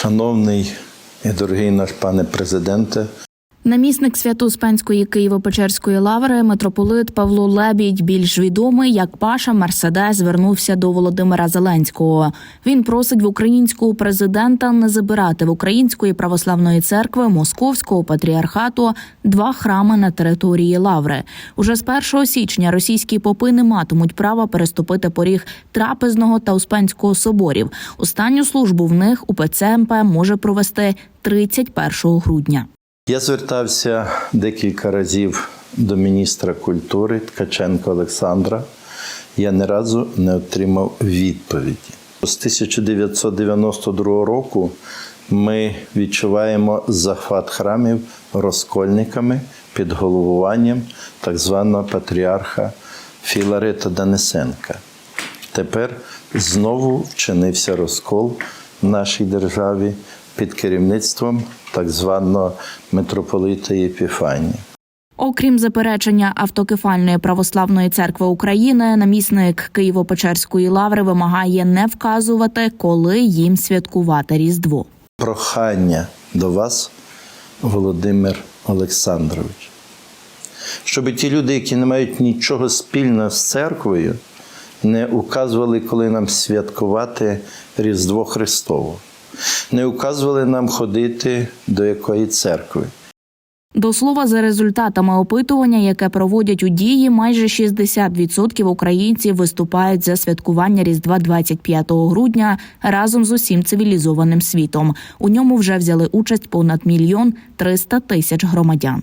Шановний і дорогий наш пане президенте, Намісник Свято-Успенської Києво-Печерської лаври митрополит Павло Лебідь, більш відомий як Паша Мерседес, звернувся до Володимира Зеленського. Він просить в українського президента не забирати в Української православної церкви Московського патріархату два храми на території лаври. Уже з 1 січня російські попи не матимуть права переступити поріг трапезного та Успенського соборів. Останню службу в них УПЦ МП може провести 31 грудня. Я звертався декілька разів до міністра культури Ткаченка Олександра. Я ні разу не отримав відповіді. З 1992 року ми відчуваємо захват храмів розкольниками під головуванням так званого патріарха Філарета Данисенка. Тепер знову вчинився розкол в нашій державі під керівництвом так званого митрополита Єпіфанія. Окрім заперечення автокефальної православної церкви України, намісник Києво-Печерської лаври вимагає не вказувати, коли їм святкувати Різдво. Прохання до вас, Володимир Олександрович, щоб ті люди, які не мають нічого спільного з церквою, не указували, коли нам святкувати Різдво Христово, не указували нам ходити до якої церкви. До слова, за результатами опитування, яке проводять у дії, майже 60% українців виступають за святкування Різдва 25 грудня разом з усім цивілізованим світом. У ньому вже взяли участь понад мільйон 300 тисяч громадян.